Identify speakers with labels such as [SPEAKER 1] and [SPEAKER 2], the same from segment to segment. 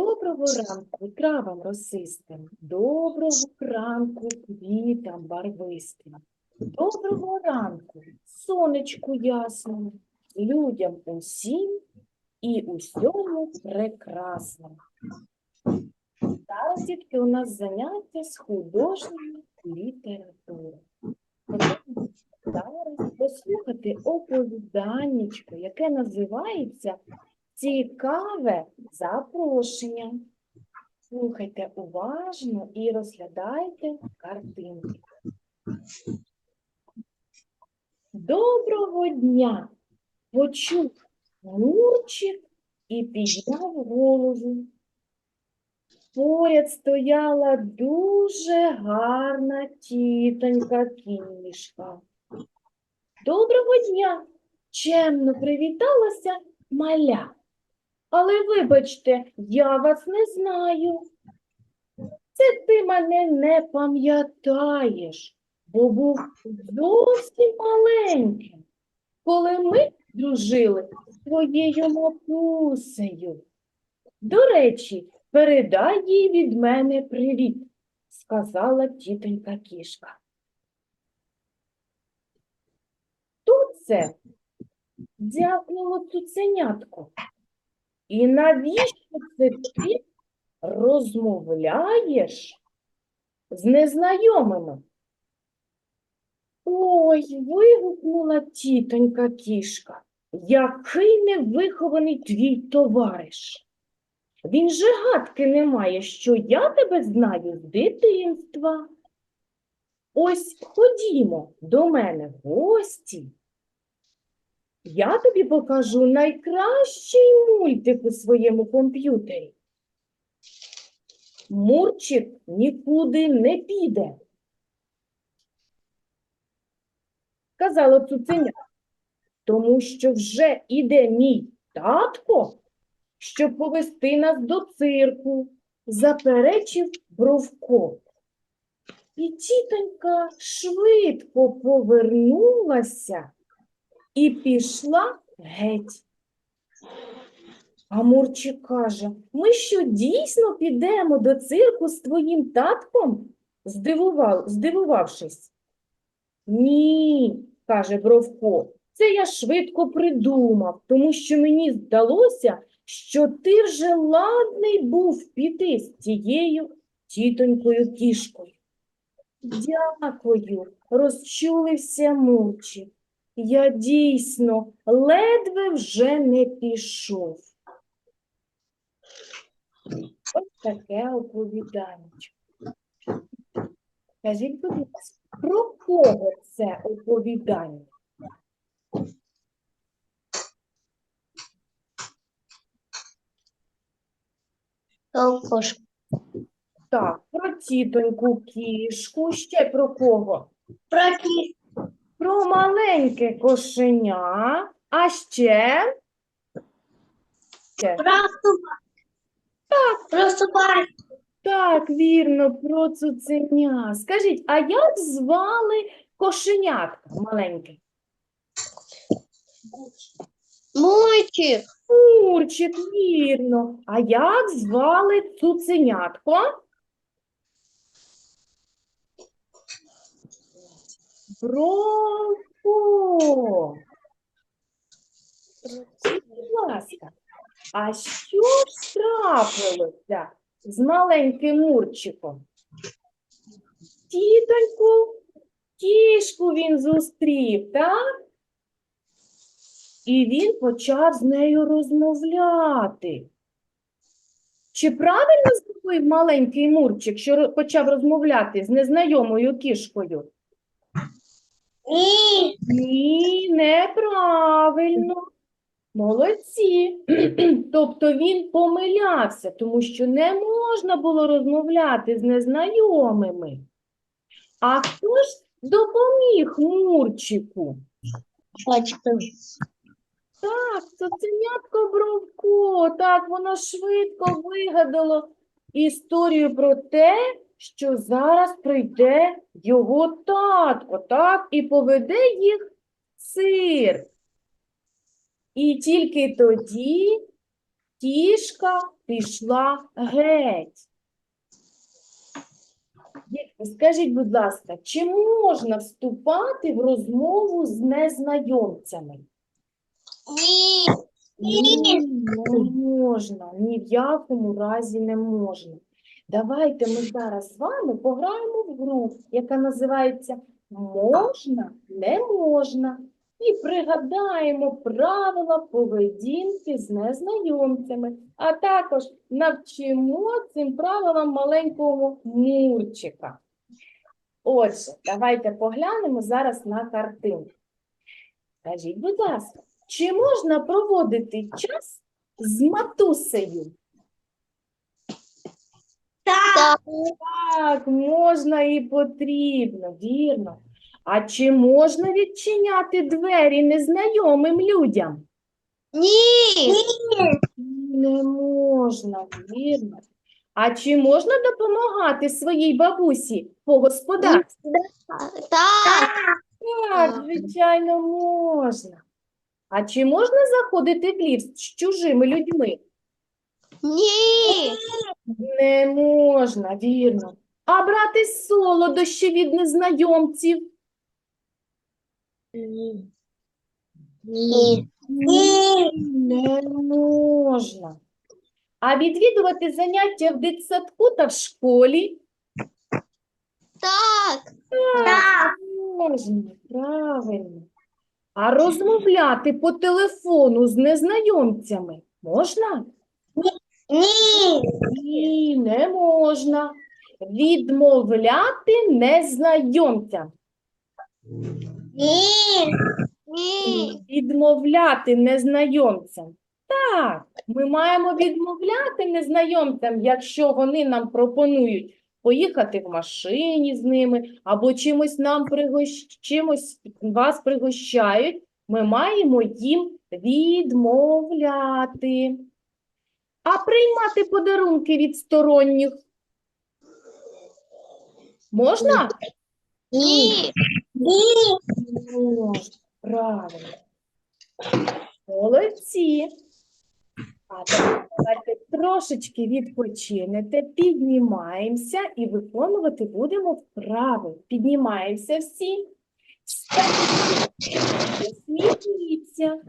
[SPEAKER 1] Доброго ранку травам росистим, доброго ранку квітам барвистим, доброго ранку сонечку ясному, людям усім і усьому прекрасному. Зараз, дітки, у нас заняття з художньої літератури. Зараз послухати оповіданнячко, яке називається Цікаве запрошення. Слухайте уважно і розглядайте картинки. Доброго дня! Почув Мурчик і підняв голову. Поряд стояла дуже гарна тітонька кішка. Доброго дня! Чемно привіталася маля. Але вибачте, я вас не знаю. Це ти мене не пам'ятаєш, бо був зовсім маленьким, коли ми дружили з твоєю матусею. До речі, передай їй від мене привіт, сказала тітонька кішка. Хто це? Дякнуло цуценятко. І навіщо це ти розмовляєш з незнайомими? Ой, вигукнула тітонька кішка. Який невихований твій товариш. Він же гадки не має, що я тебе знаю з дитинства. Ось ходімо до мене гості. Я тобі покажу найкращий мультик у своєму комп'ютері. Мурчик нікуди не піде. Казала цуценя, тому що вже іде мій татко, щоб повести нас до цирку, заперечив Бровко. І тітонька швидко повернулася і пішла геть. А Мурчик каже, ми що дійсно підемо до цирку з твоїм татком? Здивував, здивувавшись. Ні, каже Бровко, це я швидко придумав, тому що мені здалося, що ти вже ладний був піти з цією тітонькою кішкою. Дякую, розчулився Мурчик. Я дійсно ледве вже не пішов. Ось таке оповідання. Скажіть, будь ласка, про кого це оповідання? Так, про тітоньку кішку, ще про кого?
[SPEAKER 2] Про кіт.
[SPEAKER 1] Про маленьке кошеня, а ще? Ще.
[SPEAKER 2] Про.
[SPEAKER 1] Так, вірно, про цуценя. Скажіть, а як звали кошенятка маленьке?
[SPEAKER 2] Мультик.
[SPEAKER 1] Мурчик, вірно. А як звали цуценятко? Бровко. Будь ласка, а що ж трапилося з маленьким Мурчиком? Тітоньку, кішку він зустрів, так? І він почав з нею розмовляти. Чи правильно зробив маленький Мурчик, що почав розмовляти з незнайомою кішкою?
[SPEAKER 2] Ні.
[SPEAKER 1] Ні, неправильно. Молодці. Тобто він помилявся, тому що не можна було розмовляти з незнайомими. А хто ж допоміг Мурчику?
[SPEAKER 2] Бачите.
[SPEAKER 1] Так, цуценятко Бровко, так, воно швидко вигадало історію про те, що зараз прийде його татко, так, і поведе їх в цирк. І тільки тоді Кішка пішла геть. Дітки, скажіть, будь ласка, чи можна вступати в розмову з незнайомцями?
[SPEAKER 2] Ні.
[SPEAKER 1] Ні, не можна, ні в якому разі не можна. Давайте ми зараз з вами пограємо в гру, яка називається Можна, не можна. І пригадаємо правила поведінки з незнайомцями, а також навчимо цим правилам маленького Мурчика. Отже, давайте поглянемо зараз на картинку. Скажіть, будь ласка, чи можна проводити час з матусею?
[SPEAKER 2] Так.
[SPEAKER 1] Так, можна і потрібно, вірно. А чи можна відчиняти двері незнайомим людям?
[SPEAKER 2] Ні.
[SPEAKER 1] Не можна, вірно. А чи можна допомагати своїй бабусі по господарству?
[SPEAKER 2] Так.
[SPEAKER 1] Так, звичайно, можна. А чи можна заходити в ліфт з чужими людьми?
[SPEAKER 2] Ні.
[SPEAKER 1] Не можна, вірно. А брати солодощі від незнайомців?
[SPEAKER 2] Ні.
[SPEAKER 1] Не можна. А відвідувати заняття в дитсадку та в школі?
[SPEAKER 2] Так. Так.
[SPEAKER 1] Можна, правильно. А розмовляти по телефону з незнайомцями можна?
[SPEAKER 2] Ні.
[SPEAKER 1] Ні, не можна. Відмовляти незнайомцям.
[SPEAKER 2] Ні. Ні.
[SPEAKER 1] Відмовляти незнайомцям. Так, ми маємо відмовляти незнайомцям, якщо вони нам пропонують поїхати в машині з ними, або чимось нам пригощ... чимось вас пригощають, ми маємо їм відмовляти. А приймати подарунки від сторонніх можна?
[SPEAKER 2] Ні. Ні.
[SPEAKER 1] Правильно. Молодці. А тепер давайте трошечки відпочинете, піднімаємося і виконувати будемо вправи. Піднімаємося всі. Встаньте, Посміхніться,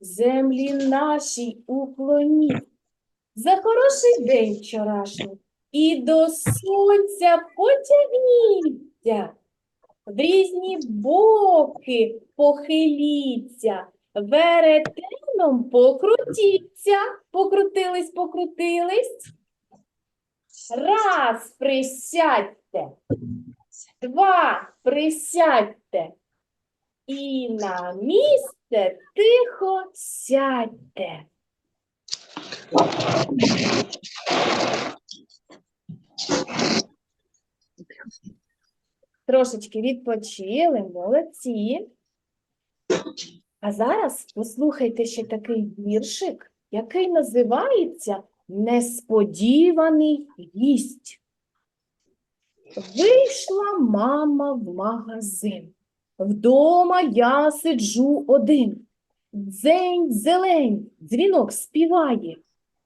[SPEAKER 1] землі нашій уклоніть. За хороший день вчорашній і до сонця потягніться. В різні боки похиліться, веретеном покрутіться, покрутились, покрутились. Раз, присядьте, два, присядьте. І на місце тихо сядьте. Трошечки відпочили, молодці. А зараз послухайте ще такий віршик, який називається Несподіваний гість. Вийшла мама в магазин. Вдома я сиджу один. Дзень, зелень, дзвінок співає.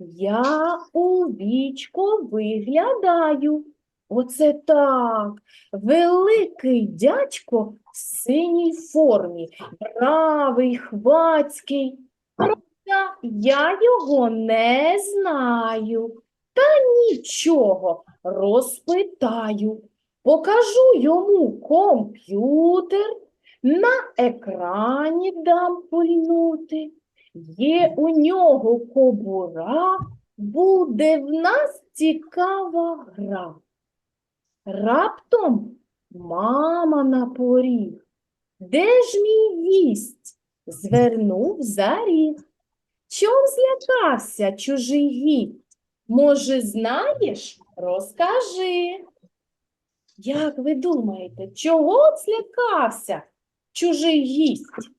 [SPEAKER 1] Я у вічко виглядаю. Оце так. Великий дядько в синій формі, бравий, хвацький. Правда, я його не знаю. Та нічого, розпитаю. Покажу йому комп'ютер, на екрані дам пульнути. Є у нього кобура, буде в нас цікава гра. Раптом мама на поріг. Де ж мій гість? Звернув за ріг. Чом злякався чужий гість? Може, знаєш? Розкажи. Як ви думаєте, чого злякався чужий гість?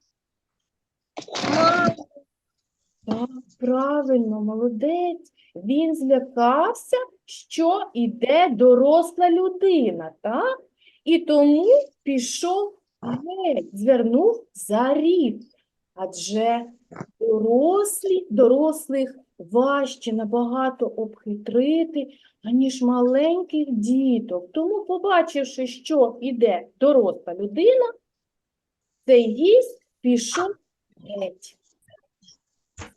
[SPEAKER 1] Так, правильно, молодець. Він злякався, що іде доросла людина, так? І тому пішов геть, звернув за ріг. Адже дорослі, дорослих важче набагато обхитрити, аніж маленьких діток. Тому, побачивши, що іде доросла людина, цей гість пішов геть.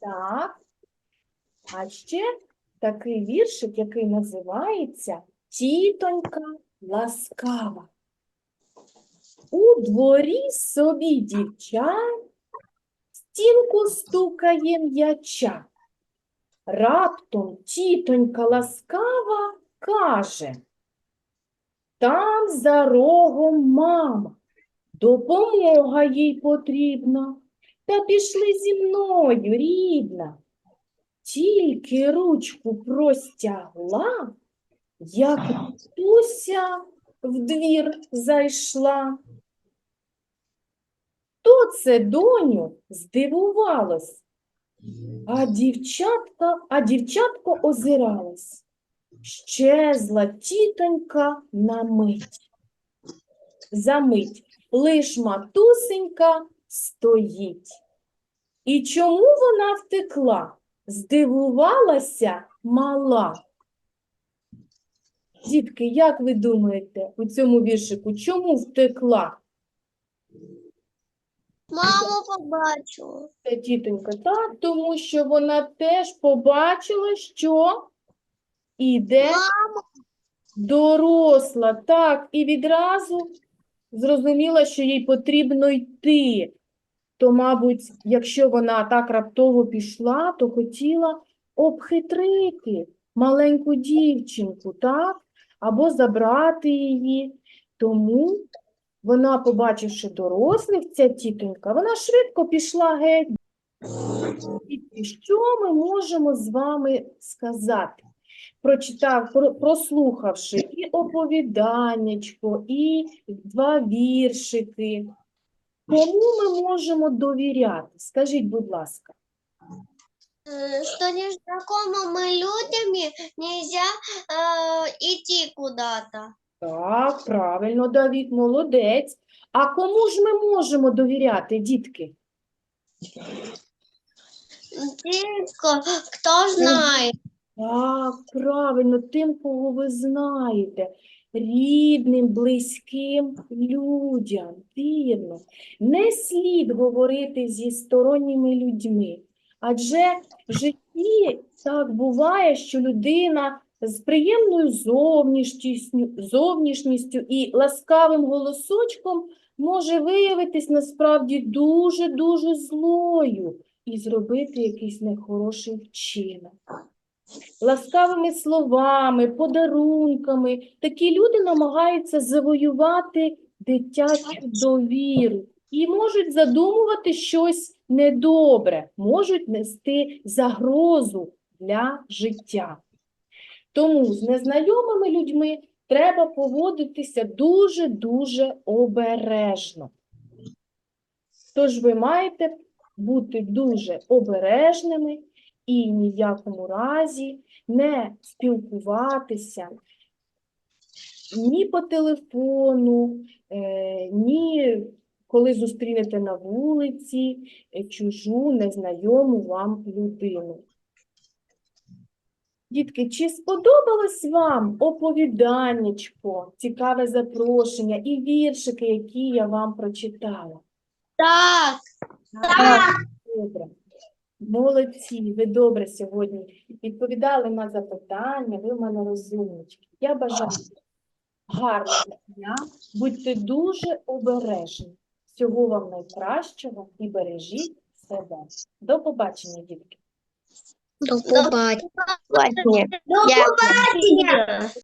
[SPEAKER 1] Так. А ще такий віршик, який називається Тітонька ласкава. У дворі собі дівча стінку стукає м'яча. Раптом тітонька ласкава каже, там за рогом мама, допомога їй потрібна. Та пішли зі мною, рідна. Тільки ручку простягла, як Туся в двір зайшла. Хто це, доню, здивувалось? А дівчатка, а дівчатко озиралось. Щезла тітонька на мить. За мить лиш матусенька стоїть. І чому вона втекла? Здивувалася мала. Дітки, як ви думаєте у цьому віршику, чому втекла?
[SPEAKER 2] Маму побачила.
[SPEAKER 1] Це тітонька, так, тому що вона теж побачила, що іде Мама. доросла, так, і відразу зрозуміла, що їй потрібно йти. То, мабуть, якщо вона так раптово пішла, то хотіла обхитрити маленьку дівчинку, так? Або забрати її. Тому вона, побачивши дорослих, ця тітонька, вона швидко пішла геть. Дітки, Що ми можемо з вами сказати? Прочитав, прослухавши і оповіданнячко, і два віршики. Кому ми можемо довіряти? Скажіть, будь ласка.
[SPEAKER 2] Э, Что незнакомыми людьми нельзя э, идти куда-то.
[SPEAKER 1] Так, правильно, Давід, молодець. А кому ж ми можемо довіряти, дітки?
[SPEAKER 2] Тільки кто знает.
[SPEAKER 1] Так, правильно, тим, кого ви знаєте, рідним, близьким людям, вірно. Не слід говорити зі сторонніми людьми, адже в житті так буває, що людина з приємною зовнішністю, зовнішністю і ласкавим голосочком може виявитись насправді дуже-дуже злою і зробити якийсь нехороший вчинок ласкавими словами, подарунками. Такі люди намагаються завоювати дитячу довіру і можуть задумувати щось недобре, можуть нести загрозу для життя. Тому з незнайомими людьми треба поводитися дуже-дуже обережно. Тож ви маєте бути дуже обережними і ні в якому разі не спілкуватися ні по телефону, е, ні коли зустрінете на вулиці е, чужу незнайому вам людину. Дітки, чи сподобалось вам оповіданнячко, цікаве запрошення і віршики, які я вам прочитала?
[SPEAKER 2] Так.
[SPEAKER 1] Так, добре. Молодці, ви добре сьогодні відповідали на запитання, ви в мене розумнички. Я бажаю гарного дня, будьте дуже обережні. Всього вам найкращого і бережіть себе. До побачення, дітки.
[SPEAKER 2] До побачення. До побачення.